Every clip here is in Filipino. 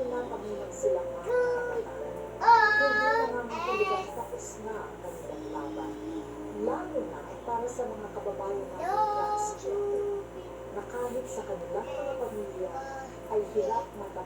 Lalo na pag may magsilang mga kabataan. Hindi na tapos na ang kanilang laban. Lalo na para sa mga kababayan natin transgender na kahit sa kanilang mga pamilya ay hirap matamo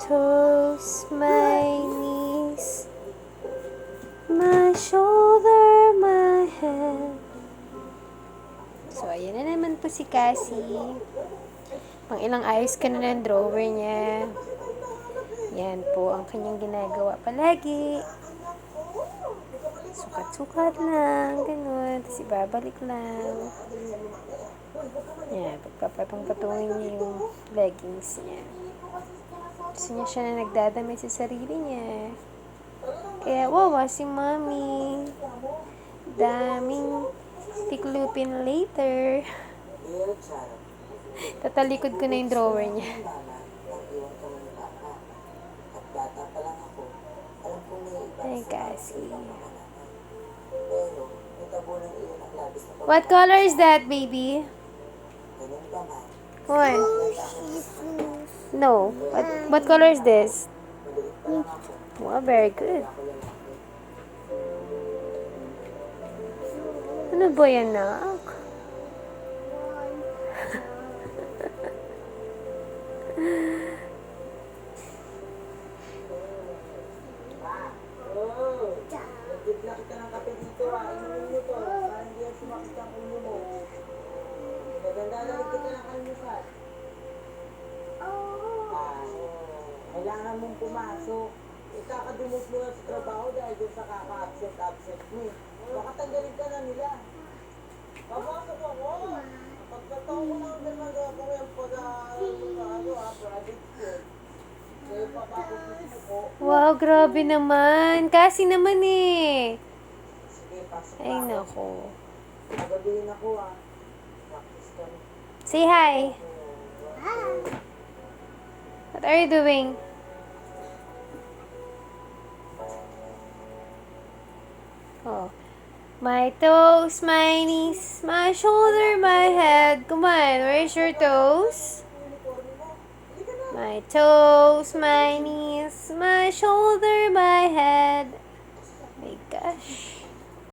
toes, my knees, my shoulder, my head. So, ayan na naman po si Cassie. Pang ilang ayos ka na ng drawer niya. Yan po ang kanyang ginagawa palagi. Sukat-sukat lang, ganun. Tapos ibabalik lang. Yan, pagpapatong-patungin niya yung leggings niya. Gusto niya siya na nagdadamay sa sarili niya. Kaya, wow, si mommy. Daming tiklupin later. Tatalikod ko na yung drawer niya. Ay, na What color is that, baby? What? No. What, what color is this? Maliit pa lang ako. Wow, very good. Ako lalaki. Ano ba yan, nak? Oh, nagtipla kita ng kape dito ah. Inumin mo to. Para hindi yan sumakit ang ulo mo. Maganda na rin kita ng almusal. Kailangan mong pumasok. Ikakadumog mo na sa trabaho dahil dun sa kaka-absent-absent mo. eh. Baka tanggalin ka na nila. Papasok ako. Pagkataon ko lang din mag-ako yung pag-aaral mo sa ano ah, private school. Kaya gusto ko. Wow, grabe naman. Kasi naman eh. Sige, pasok Ay, na ako. nako. Nagabihin ako ah. Practice kami. Say hi. What are you doing? Oh. My toes, my knees, my shoulder, my head. Come on, where's your toes? My toes, my knees, my shoulder, my.